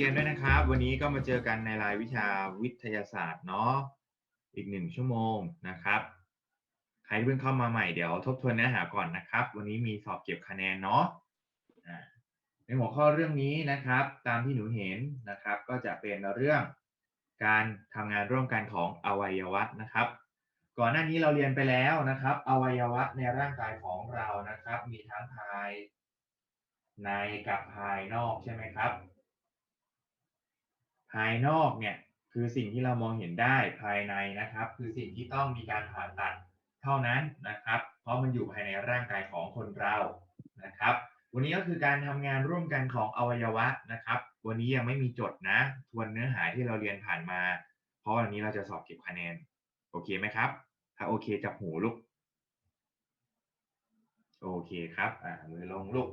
เรียนด้วยนะครับ วันนี้ก็มาเจอกันในรายวิชาวิทยาศาสตร์เนาะอีกหนึ่งชั่วโมงนะครับ ใครเพิ่งเข้ามาใหม่เดี๋ยวทบทวนเนื้อหาก่อนนะครับ วันนี้มีสอบเก็บคะแนนเนาะในหัวข้อเรื่องนี้นะครับ ตามที่หนูเห็นนะครับ ก็จะเป็นเรื่องการทำงานร่วมกันของอวัยวะนะครับ ก่อนหน้านี้เราเรียนไปแล้วนะครับ อวัยวะในร่างกายของเรานะครับ มีทั้งภายในกับภายนอกใช่ไหมครับายนอกเนี่ยคือสิ่งที่เรามองเห็นได้ภายในนะครับ คือสิ่งที่ต้องมีการผ่าตัดเท่านั้นนะครับ เพราะมันอยู่ภายในร่างกายของคนเรานะครับ วันนี้ก็คือการทำงานร่วมกันของอวัยวะนะครับ วันนี้ยังไม่มีจดนะทวนเนื้อหาที่เราเรียนผ่านมา เพราะวันนี้เราจะสอบเก็บคะแนนโอเคไหมครับ ถ้าโอเคจับหูลูกโอเคครับอ่ามือลงลูก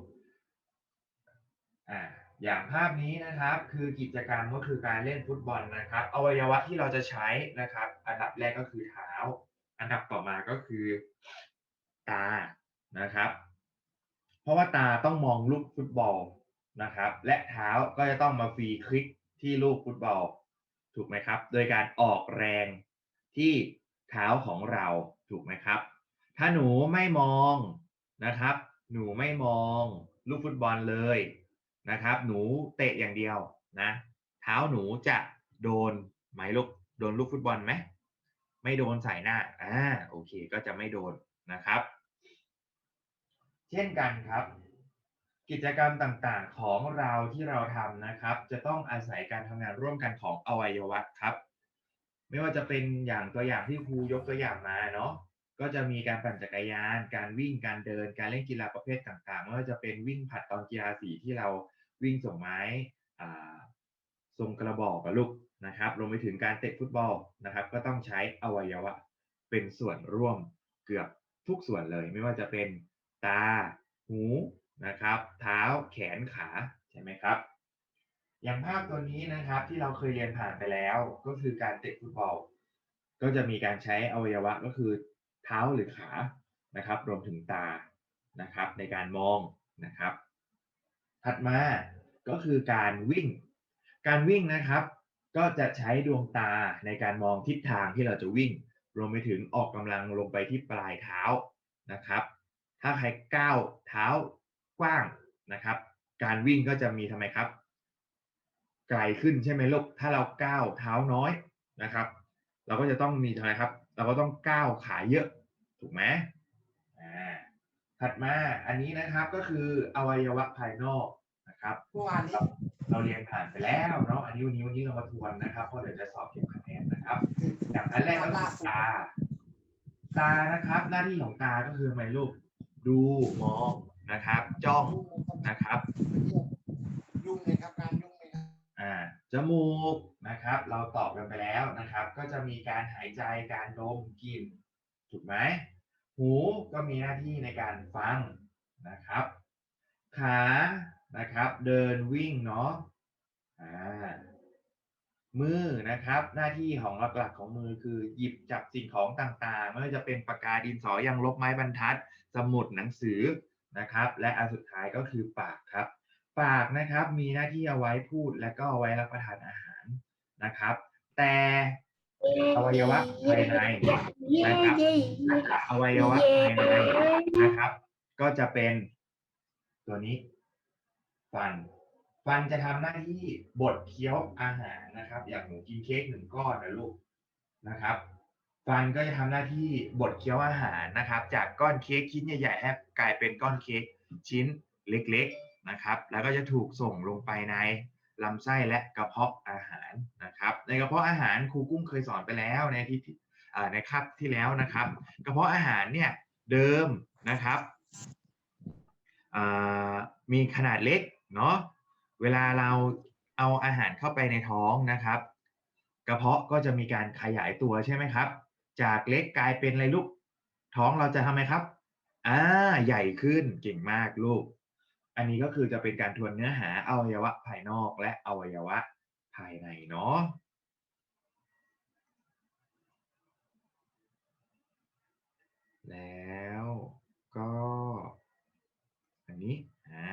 อ่า อย่างภาพนี้นะครับคือกิจกรรมก็คือการเล่นฟุตบอลนะครับอวัยวะที่เราจะใช้นะครับ อันดับแรกก็คือเท้า อันดับต่อมาก็คือตานะครับ เพราะว่าตาต้องมองลูกฟุตบอลนะครับ และเท้าก็จะต้องมาฟรีคลิกที่ลูกฟุตบอลถูกไหมครับ โดยการออกแรงที่เท้าของเราถูกไหมครับ ถ้าหนูไม่มองนะครับ หนูไม่มองลูกฟุตบอลเลย นะครับ หนูเตะอย่างเดียวนะเท้าหนูจะโดนไหมลูกโดนลูกฟุตบอลไหมไม่โดนใส่หน้าอ่าโอเคก็จะไม่โดนนะครับ เช่นกันครับ กิจกรรมต่างๆของเราที่เราทำนะครับ จะต้องอาศัยการทำงานร่วมกันของอวัยวะครับ ไม่ว่าจะเป็นอย่างตัวอย่างที่ครูยกตัวอย่างมาเนาะก็จะมีการปั่นจักรยาน การวิ่ง การเดิน การเล่นกีฬาประเภทต่างๆ ไม่ว่าจะเป็นวิ่งผัดตอนกีฬาสีที่เรา วิ่งส่งไม้อ่าทรงกระบอกกับลูกนะครับรวมไปถึงการเตะฟุตบอลนะครับ ก็ต้องใช้อวัยวะเป็นส่วนร่วมเกือบทุกส่วนเลย ไม่ว่าจะเป็นตา หูนะครับ เท้าแขนขาใช่ไหมครับ อย่างภาพตัวนี้นะครับที่เราเคยเรียนผ่านไปแล้วก็คือการเตะฟุตบอลก็จะมีการใช้อวัยวะก็คือเท้าหรือขานะครับ รวมถึงตานะครับในการมองนะครับ ถัดมาก็คือการวิ่ง การวิ่งนะครับ ก็จะใช้ดวงตาในการมองทิศทางที่เราจะวิ่ง รวมไปถึงออกกำลังลงไปที่ปลายเท้านะครับ ถ้าใครก้าวเท้ากว้างนะครับ การวิ่งก็จะมีทำไมครับ ไกลขึ้นใช่ไหมลูกถ้าเราก้าวเท้าน้อยนะครับ เราก็จะต้องมีทำไมครับ เราก็ต้องก้าวขาเยอะถูกไหม ถัดมาอันนี้นะครับก็คืออวัยวะภายนอกนะครับเมื่อวานนี้เราเรียนผ่านไปแล้วเนาะอันนี้วันนี้วันนี้เรามาทวนนะครับเพราะเดี๋ยวจะสอบเก็บคะแนนนะครับอย่างอันแรกก็คือตา ตานะครับ หน้าที่ของตาก็คืออะไรลูกดูมองนะครับ จ้องนะครับยุ่งเลยครับงานยุ่งเลยครับอ่าจมูกนะครับ เราตอบกันไปแล้วนะครับ ก็จะมีการหายใจการดมกลิ่นถูกไหม หูก็มีหน้าที่ในการฟังนะครับ ขานะครับ เดินวิ่งเนาะอ่ามือนะครับ หน้าที่ของหลักๆของมือคือหยิบจับสิ่งของต่างๆไม่ว่าจะเป็นปากกาดินสอยางลบไม้บรรทัด สมุดหนังสือนะครับ และอันสุดท้ายก็คือปากครับ ปากนะครับมีหน้าที่เอาไว้พูดและก็เอาไว้รับประทานอาหารนะครับ แต่ อวัยวะภายในนะครับอวัยวะภายในนะครับ ก็จะเป็นตัวนี้ ฟัน ฟันจะทำหน้าที่บดเคี้ยวอาหารนะครับ อย่างหนูกินเค้กหนึ่งก้อนนะลูกนะครับ ฟันก็จะทำหน้าที่บดเคี้ยวอาหารนะครับ จากก้อนเค้กชิ้นใหญ่ๆให้กลายเป็นก้อนเค้กชิ้นเล็ก ๆนะครับ แล้วก็จะถูกส่งลงไปใน ลำไส้และกระเพาะอาหารนะครับ ในกระเพาะอาหารครูกุ้งเคยสอนไปแล้วในที่ในคาบที่แล้วนะครับ กระเพาะอาหารเนี่ยเดิมนะครับมีขนาดเล็กเนาะเวลาเราเอาอาหารเข้าไปในท้องนะครับ กระเพาะก็จะมีการขยายตัวใช่ไหมครับ จากเล็กกลายเป็นอะไรลูกท้องเราจะทำไมครับอ่าใหญ่ขึ้นเก่งมากลูก อันนี้ก็คือจะเป็นการทวนเนื้อหาอวัยวะภายนอกและอวัยวะภายในเนาะแล้วก็อันนี้อ่า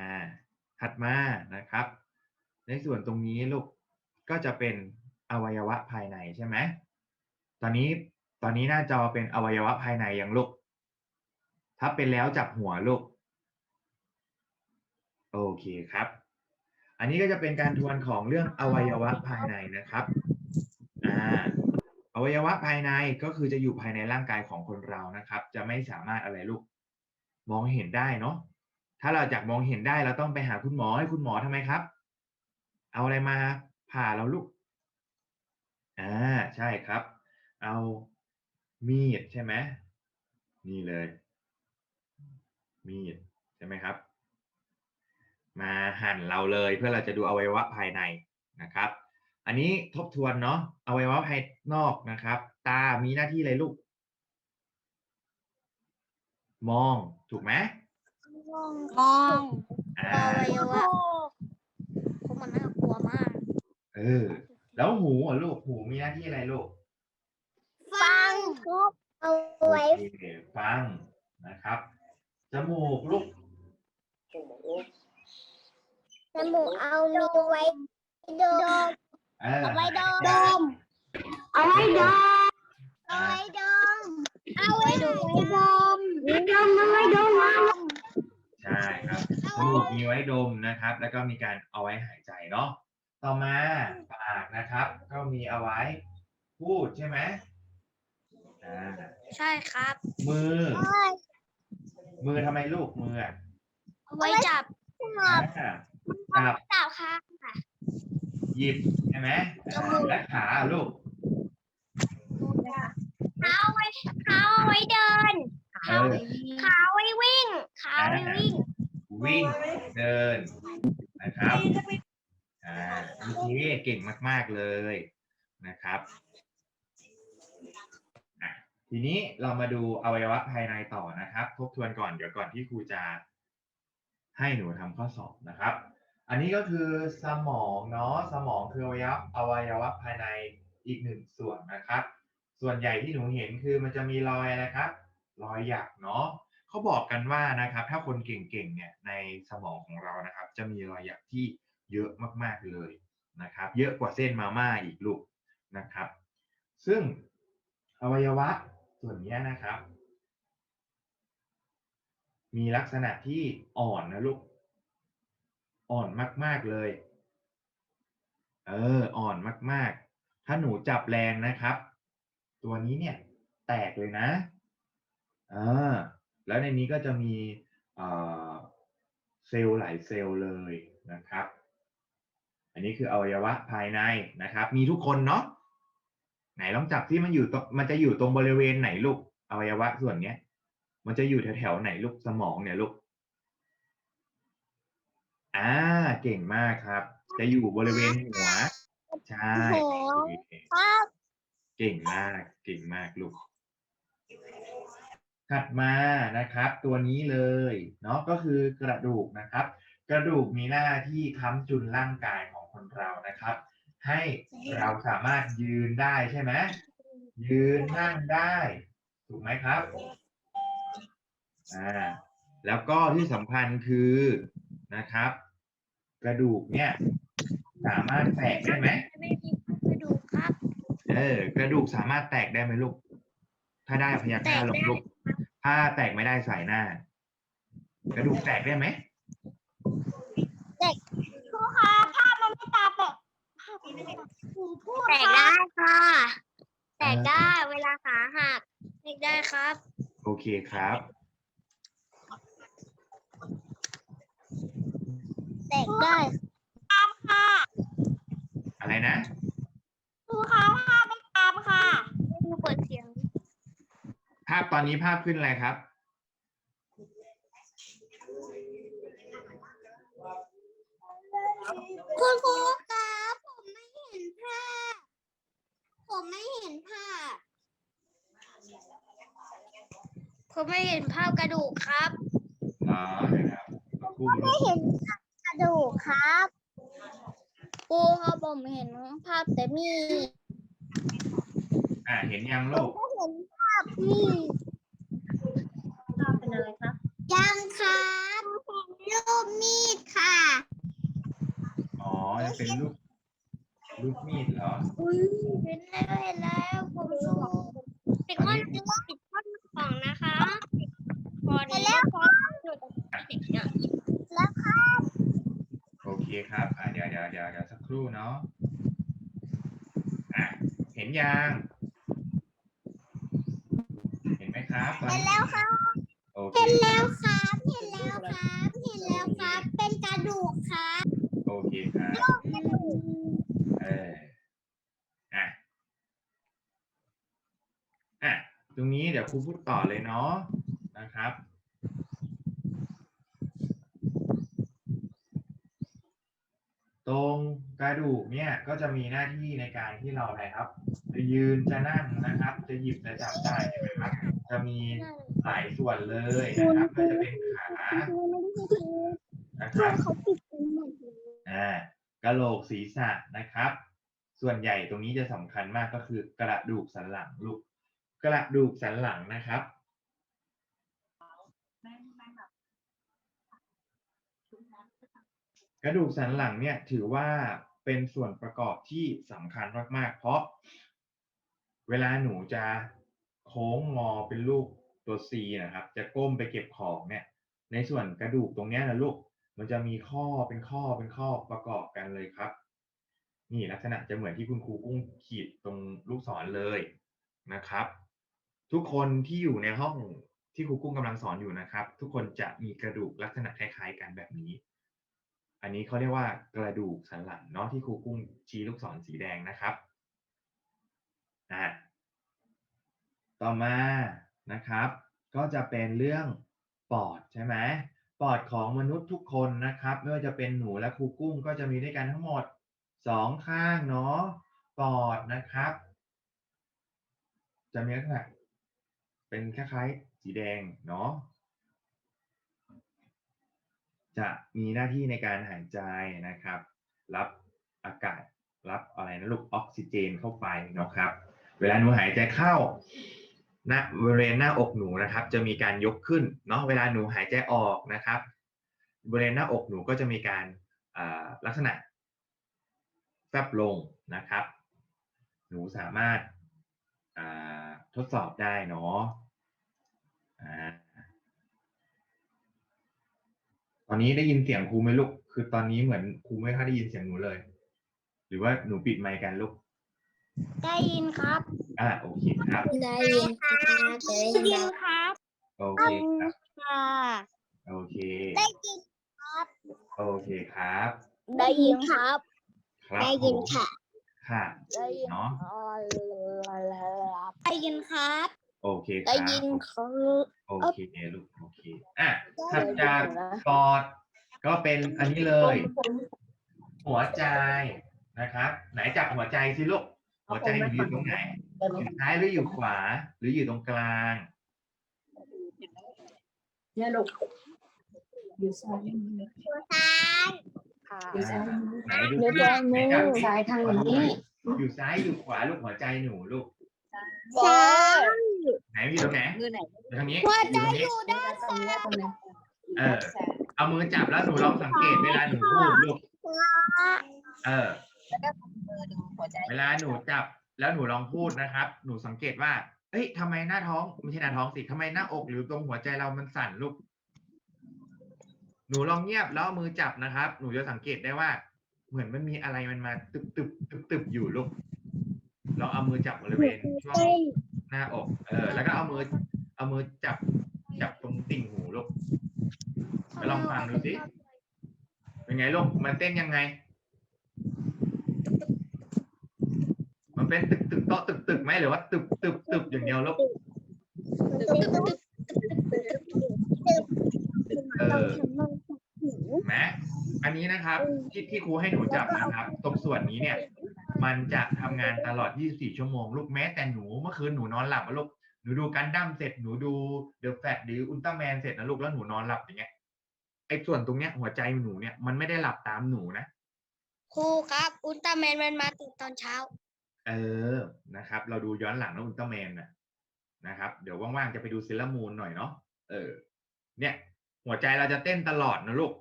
ถัดมานะครับ ในส่วนตรงนี้ลูกก็จะเป็นอวัยวะภายในใช่ไหมตอนนี้ตอนนี้หน้าจอเป็นอวัยวะภายในยังลูกถ้าเป็นแล้วจับหัวลูก โอเคครับ อันนี้ก็จะเป็นการทวนของเรื่องอวัยวะภายในนะครับอ่าอวัยวะภายในก็คือจะอยู่ภายในร่างกายของคนเรานะครับ จะไม่สามารถอะไรลูกมองเห็นได้เนาะถ้าเราอยากมองเห็นได้เราต้องไปหาคุณหมอให้คุณหมอทำไมครับ เอาอะไรมาผ่าเราลูกอ่าใช่ครับ เอามีดใช่ไหมนี่เลย มีดใช่ไหมครับ มาหั่นเราเลยเพื่อเราจะดูอวัยวะภายในนะครับ อันนี้ทบทวนเนาะอวัยวะภายนอกนะครับ ตามีหน้าที่อะไรลูก มองถูกไหมมองอ่าอวัยวะเพราะมันน่ากลัวมาก เออ แล้วหูอะลูกหูมีหน้าที่อะไรลูก ฟังทุกเอาไว้โอเคฟังนะครับจมูกลูกจมูก เอามีไว้ดม เออเอาไว้ดหายใจมเอาไว้ดม เอาไว้ดม เอาไว้ดมดมเอาไว้ดมใช่ครับจมูกมีไว้ดมนะครับ แล้วก็มีการเอาไว้หายใจเนาะต่อมาปากนะครับ ก็มีเอาไว้พูดใช่ไหมอ่าใช่ครับ มือ มือทำไมลูกมืออะเอาไว้จับ อ่า จับจับค่ะ หยิบใช่ไหมจมูก และขาอะลูกขาเอาไว้ขาเอาไว้เดินเออขาเอาไว้วิ่งขาเอาไว้วิ่งวิ่งเดินนะครับอ่าโอเคเก่งมาก ๆเลยนะครับอะทีนี้เรามาดูอวัยวะภายในต่อนะครับ ทบทวนก่อนเดี๋ยวก่อนที่ครูจะให้หนูทำข้อสอบนะครับ อันนี้ก็คือสมองเนาะสมองคืออวัยวะอวัยวะภายในอีกหนึ่งส่วนนะครับ ส่วนใหญ่ที่หนูเห็นคือมันจะมีรอยอะครับ รอยหยักเนาะเขาบอกกันว่านะครับ ถ้าคนเก่งๆเนี่ยในสมองของเรานะครับ จะมีรอยหยักที่เยอะมากๆเลยนะครับ เยอะกว่าเส้นมาม่าอีกลูกนะครับ ซึ่งอวัยวะส่วนนี้นะครับ มีลักษณะที่อ่อนนะลูก อ่อนมาก ๆเลย เออ อ่อนมาก ๆ ถ้าหนูจับแรงนะครับ ตัวนี้เนี่ย แตกเลยนะอ่าแล้วในนี้ก็จะมีเซลล์หลายเซลล์เลยนะครับ อันนี้คืออวัยวะภายในนะครับ มีทุกคนเนาะ ไหนลองจับที่มันอยู่มันจะอยู่ตรงบริเวณไหนลูก อวัยวะส่วนเนี้ย มันจะอยู่แถวๆไหนลูกสมองเนี่ยลูก อ่า เก่งมากครับ จะอยู่บริเวณหัว ใช่ โอ้โห ครับเก่งมาก เก่งมากลูก ถัดมานะครับ ตัวนี้เลยเนาะก็คือกระดูกนะครับ กระดูกมีหน้าที่ค้ำจุนร่างกายของคนเรานะครับ ให้เราสามารถยืนได้ใช่ไหมยืนนั่งได้ ถูกไหมครับอ่าแล้วก็ที่สำคัญคือนะครับ กระดูกเนี่ย สามารถแตกได้ไหมไม่มีกระดูกครับ เออ กระดูกสามารถแตกได้ไหมลูก ถ้าได้พยักหน้าแตกลได้งลูก ถ้าแตกไม่ได้ใส่หน้า กระดูกแตกได้ไหมครูคะภาพมันไม่ตาเปะแตกได้ค่ะ แตกได้เวลาขาหักแตกได้ครับ โอเคครับ ตกได้ครับค่ะอะไรนะครูคะภาพไม่ตามค่ะครูเปิดเสียงภาพตอนนี้ภาพขึ้นอะไรครับ คุณครูครับผมไม่เห็นภาพผมไม่เห็นภาพผมไม่เห็นภาพกระดูกครับอ๋อนะครับคู่ลูกเห็นกระ ดูกครับครูครับผมเห็นภาพแต่มีอ่าเห็นยังลูกก็เห็นภาพนี่ภาพเป็นอะไรครับ ยังครับรูปมีดค่ะอ๋อยังเป็นรูปรูปมีดเหรออุ้ยเห็นแล้วเห็นแล้วผมชอบปิดก้อนปิดก้อนของนะคะพอดีแล้วพอแล้วค่ะโอเคครับอะเดี๋ยวเดี๋ยวเดี๋ยวเดี๋ยวสักครู่เนาะอะเห็นยังเห็นไหมครับตอนเห็นนี้แล้วค่ะโอเคเห็นแล้วครับ เห็นแล้วครับ เห็นแล้วครับ เป็นกระดูกครับโอเคครับกระดูกเอออะอะตรงนี้เดี๋ยวครูพูดต่อเลยเนาะนะครับ ตรงกระดูกเนี่ยก็จะมีหน้าที่ในการที่เราอะไรครับ จะยืนจะนั่งนะครับ จะหยิบจะจับได้ใช่ไหมครับจะมีหลายส่วนเลยนะครับก็จะเป็นขานะครับเขาปิดกันหมดเลยอ่ากะโหลกศีรษะนะครับ ส่วนใหญ่ตรงนี้จะสำคัญมากก็คือกระดูกสันหลังลูกกระดูกสันหลังนะครับ กระดูกสันหลังเนี่ยถือว่าเป็นส่วนประกอบที่สำคัญมาก ๆ เพราะเวลาหนูจะโค้งงอเป็นลูกตัว C นะครับ จะก้มไปเก็บของเนี่ย ในส่วนกระดูกตรงนี้นะลูก มันจะมีข้อเป็นข้อเป็นข้อประกอบกันเลยครับ นี่ลักษณะจะเหมือนที่คุณครูกุ้งขีดตรงลูกศรเลยนะครับ ทุกคนที่อยู่ในห้องที่ครูกุ้งกำลังสอนอยู่นะครับ ทุกคนจะมีกระดูกลักษณะคล้ายๆกันแบบนี้ อันนี้เขาเรียกว่ากระดูกสันหลังเนาะที่ครูกุ้งชี้ลูกศรสีแดงนะครับอะต่อมานะครับ ก็จะเป็นเรื่องปอดใช่ไหมปอดของมนุษย์ทุกคนนะครับ ไม่ว่าจะเป็นหนูและครูกุ้งก็จะมีด้วยกันทั้งหมดสองข้างเนาะปอดนะครับ จะมีลักษณะเป็นคล้ายๆสีแดงเนาะ จะมีหน้าที่ในการหายใจนะครับ รับอากาศรับอะไรนะลูกออกซิเจนเข้าไปนะครับ เวลาหนูหายใจเข้าหน้าบริเวณหน้าอกหนูนะครับ จะมีการยกขึ้นเนาะเวลาหนูหายใจออกนะครับ บริเวณหน้าอกหนูก็จะมีการลักษณะแฟบลงนะครับ หนูสามารถาทดสอบได้เนาะ อนนี้ได้ยินเสียงครูไหมลูก คือตอนนี้เหมือนครูไม่ค่อยได้ยินเสียงหนูเลย หรือว่าหนูปิดไมค์กันลูก ได้ยินครับ อ่าโอเคครับได้ยินครับได้ยินครับ โอเคครับ ค่ะ โอเค ได้ยินครับ โอเคครับ ได้ยินครับครับได้ยินผมค่ะ ค่ะ ได้ยินเนาะได้ยินครับ โอเคคได้รับยินครับโอเคลูกโอเคอะถัดจากปอดก็เป็นอันนี้เลย หัวใจนะครับ ไหนจับหัวใจสิลูกหัวใจหนูอยู่ตรงไหนอยู่ซ้ายหรืออยู่ขวา หรืออยู่ตรงกลาง เนี่ยลูกอยู่ซ้ายตัวซ้ายค่ะอยู่ซ้ายไหนดูเดี๋ยวสิจะไหนมือจับสิซ้ายทางนี้ อยู่ซ้ายอยู่ขวาลูกหัวใจหนูลูก ซ้ายไหนอยู่ตรงไหนมือไหนอยู่ทางนี้หัวใจอยู่ตรงนี้อยู่ด้านตรงนี้ตรงนี้เออ เอามือจับแล้วหนูลองสังเกตเวลาหนูพูดลูกเออมือดูหัวใจ เวลาหนูจับแล้วหนูลองพูดนะครับ หนูสังเกตว่า เอ้ยทำไมหน้าท้องไม่ใช่หน้าท้องสิทำไมหน้าอกหรือตรงหัวใจเรามันสั่นลูก หนูลองเงียบแล้วเอามือจับนะครับ หนูจะสังเกตได้ว่า เหมือนมันมีอะไรมันมาตึบตึบตึบตึบอยู่ลูก ลองเอามือจับบริเวณช่วงหน้าอก เออ แล้วก็เอามือ เอามือจับ จับตรงติ่งหูลูกไปลองฟังดูสิ เป็นไงลูก มันเต้นยังไง มันเป็นตึกตึกโต๊ะตึกตึกไหมหรือว่าตึบตึบตึบอย่างเดียวลูกเออแม้อันนี้นะครับ ที่ที่ครูให้หนูจับนะครับ ตรงส่วนนี้เนี่ย มันจะทำงานตลอด 24 ชั่วโมง ลูกแม้แต่หนูเมื่อคืนหนูนอนหลับอะลูกหนูดูกันดั้มเสร็จหนูดูเดอะแฟตหรืออุลตร้าแมนเสร็จนะลูกแล้วหนูนอนหลับอย่างเงี้ยไอ้ส่วนตรงเนี้ยหัวใจหนูเนี่ยมันไม่ได้หลับตามหนูนะครูครับ อุลตร้าแมนมันมาตื่นตอนเช้า เออนะครับ เราดูย้อนหลังนะอุลตร้าแมนนะนะครับ เดี๋ยวว่างๆจะไปดูเซเลอรามูนหน่อยเนาะเออ เนี่ย หัวใจเราจะเต้นตลอดนะลูก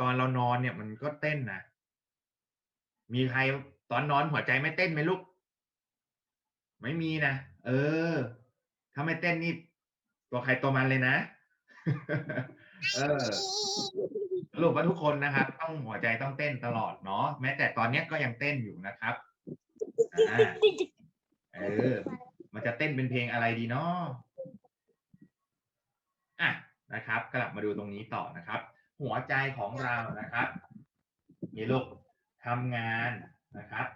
ตอนเรานอนเนี่ยมันก็เต้นนะมีใคร ตอนนอนหัวใจไม่เต้นไหมลูก ไม่มีนะ เออ ถ้าไม่เต้นนี่ตัวใครตัวมันเลยนะ เออสรุปว่าทุกคนนะครับ ต้องหัวใจต้องเต้นตลอดเนาะแม้แต่ตอนเนี้ยก็ยังเต้นอยู่นะครับอ่าเออ มันจะเต้นเป็นเพลงอะไรดีเนาะอะนะครับ กลับมาดูตรงนี้ต่อนะครับ หัวใจของเรานะครับมีลูกทำงาน นะครับ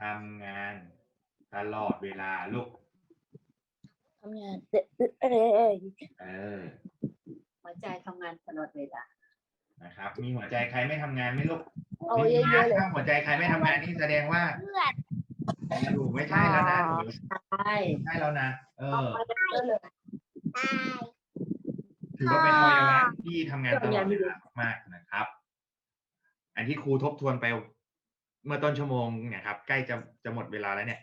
ทำงานตลอดเวลาลูกทำงานเออเออหัวใจทำงานตลอดเวลานะครับ มีหัวใจใครไม่ทำงานไหมลูกเอาไม่เยมีอะๆเลยนะถ้าหัวใจใครไม่ทำงานนี่แสดงว่าเพื่อนหนูไม่ใช่แล้วนะหนูใช่ไม่ใช่แล้วนะเออก็เลยตายถือว่าเป็นอวัยวะที่ทำงานตลอดเวลามากๆนะครับ อันที่ครูทบทวนไปเมื่อต้นชั่วโมงเนี่ยครับ ใกล้จะจะหมดเวลาแล้วเนี่ย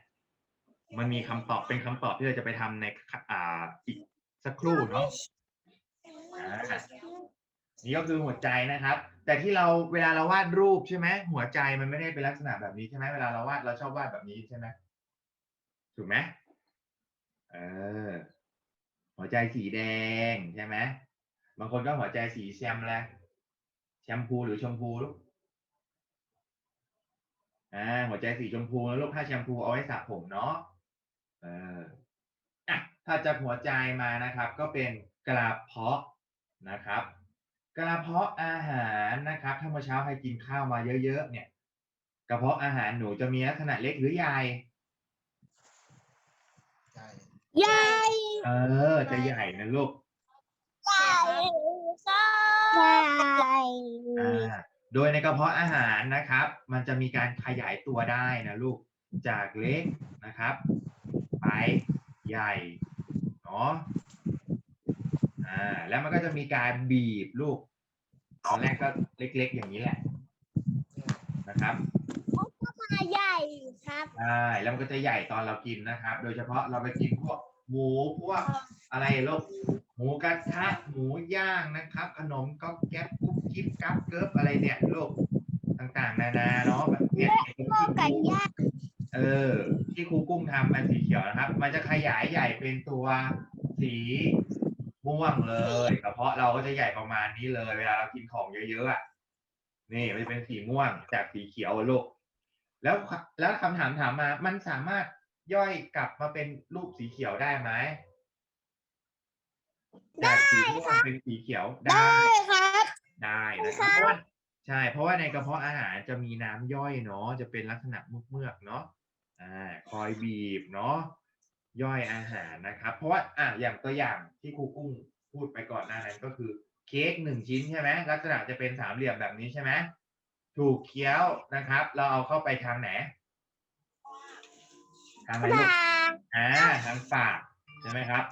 มันมีคำตอบเป็นคำตอบที่เราจะไปทำในอ่าอีกสักครู่เนาะอ่านี่ก็คือหัวใจนะครับ แต่ที่เราเวลาเราวาดรูปใช่ไหมหัวใจมันไม่ได้เป็นลักษณะแบบนี้ใช่ไหมเวลาเราวาดเราชอบวาดแบบนี้ใช่ไหมถูกไหมเออ หัวใจสีแดงใช่ไหมบางคนก็หัวใจสีแชมอะไรแชมพูหรือชมพูลูก อ่าหัวใจสีชมพูแล้วลูกถ้าแชมพูเอาไว้สระผมเนาะเอออะถ้าจากหัวใจมานะครับ ก็เป็นกระเพาะนะครับ กระเพาะอาหารนะครับ ถ้าเมื่อเช้าใครกินข้าวมาเยอะๆเนี่ย กระเพาะอาหารหนูจะมีลักษณะเล็กหรือใหญ่ใช่ใหญ่เออ จะใหญ่นะลูกใหญ่ใหญ่อ่า โดยในกระเพาะอาหารนะครับ มันจะมีการขยายตัวได้นะลูกจากเล็กนะครับ ไปใหญ่เนาะอ่าแล้วมันก็จะมีการบีบลูกตอนแรกก็เล็กๆอย่างนี้แหละนะครับมาใหญ่ครับใช่แล้วมันก็จะใหญ่ตอนเรากินนะครับ โดยเฉพาะเราไปกินพวกหมูพวกอะไรลูก หมูกระทะหมูย่างนะครับ ขนมก๊อบแก๊บกุ๊บกิ๊บกับเกิบอะไรเนี่ยลูกต่างๆ นานาเนาะแบบเนี้ยพ่อกันย่าเออ ที่ครูกุ้งทำมันสีเขียวนะครับ มันจะขยายใหญ่เป็นตัวสีม่วงเลยกระเพาะเราก็จะใหญ่ประมาณนี้เลย เวลาเรากินของเยอะๆอะนี่มันจะเป็นสีม่วงจากสีเขียวอะลูกแล้วแล้วคำถามถามมา มันสามารถย่อยกลับมาเป็นรูปสีเขียวได้ไหม จากสีม่วงเป็นสีเขียวได้ครับ ได้นะครับเพราะว่าใช่ เพราะว่าในกระเพาะอาหารจะมีน้ำย่อยเนาะจะเป็นลักษณะเมือกๆเนาะอ่าคอยบีบเนาะย่อยอาหารนะครับ เพราะว่าอะอย่างตัวอย่างที่ครูกุ้งพูดไปก่อนหน้านั้นก็คือเค้กหนึ่งชิ้นใช่ไหมลักษณะจะเป็นสามเหลี่ยมแบบนี้ใช่ไหมถูกเคี้ยวนะครับ เราเอาเข้าไปทางไหนทางอะไรลูก อ่าทางปากใช่ไหมครับ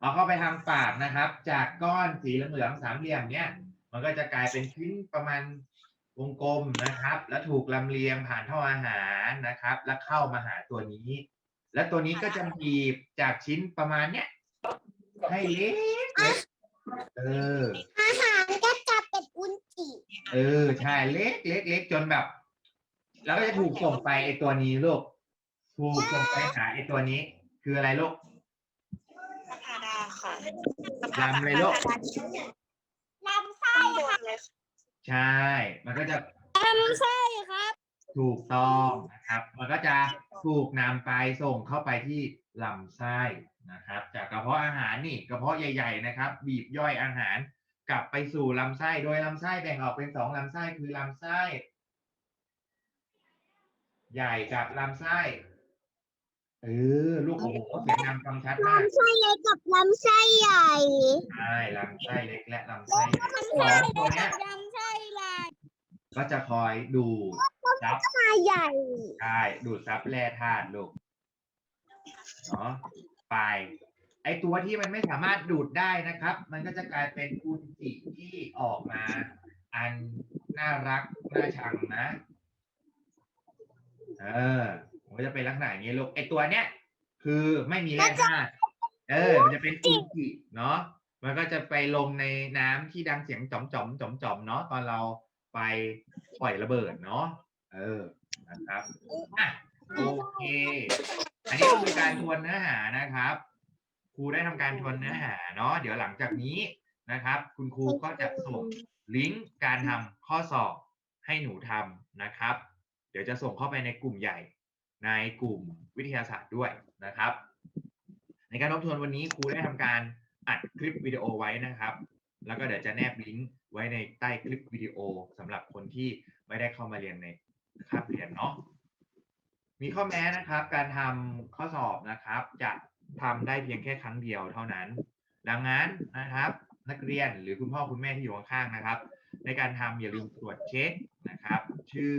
เอาเข้าไปทางปากนะครับ จากก้อนสีเหลืองๆสามเหลี่ยมเนี้ยมันก็จะกลายเป็นชิ้นประมาณวงกลมนะครับ แล้วถูกลำเลียงผ่านท่ออาหารนะครับ แล้วเข้ามาหาตัวนี้ แล้วตัวนี้ก็จะบีบจากชิ้นประมาณเนี้ยให้เล็กเล็กเออ อาหารก็จะเป็นอุนจิเออใช่เล็กเล็กเล็กจนแบบ แล้วก็จะถูกส่งไปไอตัวนี้ลูกถูกส่งไปหาไอตัวนี้ คืออะไรลูกพาดาค่ะ ลำเลยลูกลำไส้ข้างบนเลยค่ะใช่ มันก็จะลำไส้ครับ ถูกต้องนะครับ มันก็จะถูกนำไปส่งเข้าไปที่ลำไส้นะครับ จากกระเพาะอาหารนี่กระเพาะใหญ่ๆนะครับ บีบย่อยอาหารกลับไปสู่ลำไส้โดยลำไส้แบ่งออกเป็นสองลำไส้คือลำไส้ ใหญ่กับลำไส้ เออลูกโอ้โหเสียงดังฟังชัดมากลำไส้เล็กกับลำไส้ใหญ่ใช่ลำไส้เล็กและลำไส้ใหญ่สองตัวเนี้ยลำไส้ใหญ่ก็จะคอยดูซับไส้ใหญ่ใช่ดูดซับแร่ธาตุลูกเนาะไปไอตัวที่มันไม่สามารถดูดได้นะครับ มันก็จะกลายเป็นอุจจิที่ออกมา อันน่ารักน่าชังนะ เออ มันก็จะเป็นลักษณะอย่างนี้ลูกไอตัวเนี้ยคือไม่มีแร่ธาตุเออ มันจะเป็นอุจจิเนาะมันก็จะไปลงในน้ำที่ดังเสียงจ๋อมจ๋อมจ๋อมจ๋อมๆเนาะตอนเราไฟปล่อยระเบิดเนาะเออนะครับอะโอเค อันนี้ก็คือการทวนเนื้อหานะครับ ครูได้ทำการทวนเนื้อหาเนาะเดี๋ยวหลังจากนี้นะครับ คุณครูก็จะส่งลิงก์การทำข้อสอบให้หนูทำนะครับ เดี๋ยวจะส่งเข้าไปในกลุ่มใหญ่ ในกลุ่มวิทยาศาสตร์ด้วยนะครับ ในการทบทวนวันนี้ครูได้ทำการอัดคลิปวิดีโอไว้นะครับ แล้วก็เดี๋ยวจะแนบลิงก์ไว้ในใต้คลิปวิดีโอสำหรับคนที่ไม่ได้เข้ามาเรียนในคาบเรียนเนาะมีข้อแม้นะครับ การทำข้อสอบนะครับ จะทำได้เพียงแค่ครั้งเดียวเท่านั้น ดังนั้นนะครับ นักเรียนหรือคุณพ่อคุณแม่ที่อยู่ข้างๆนะครับ ในการทำอย่าลืมตรวจเช็คนะครับ ชื่อ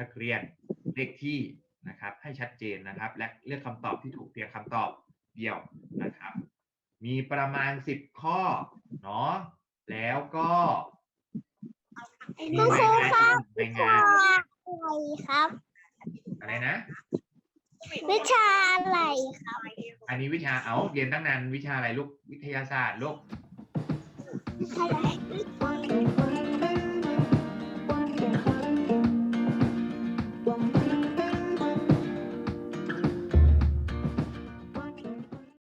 นักเรียนเลขที่ นะครับ ให้ชัดเจนนะครับ และเลือกคำตอบที่ถูกเพียงคำตอบเดียวนะครับ มีประมาณ 10 ข้อเนาะแล้วก็มีคุณครูครับรายงานอะไรครับ อะไรนะ วิชาอะไรครับ อันนี้วิชาเอาเรียนตั้งนานวิชาอะไรลูกวิทยาศาสตร์ลูกอะไร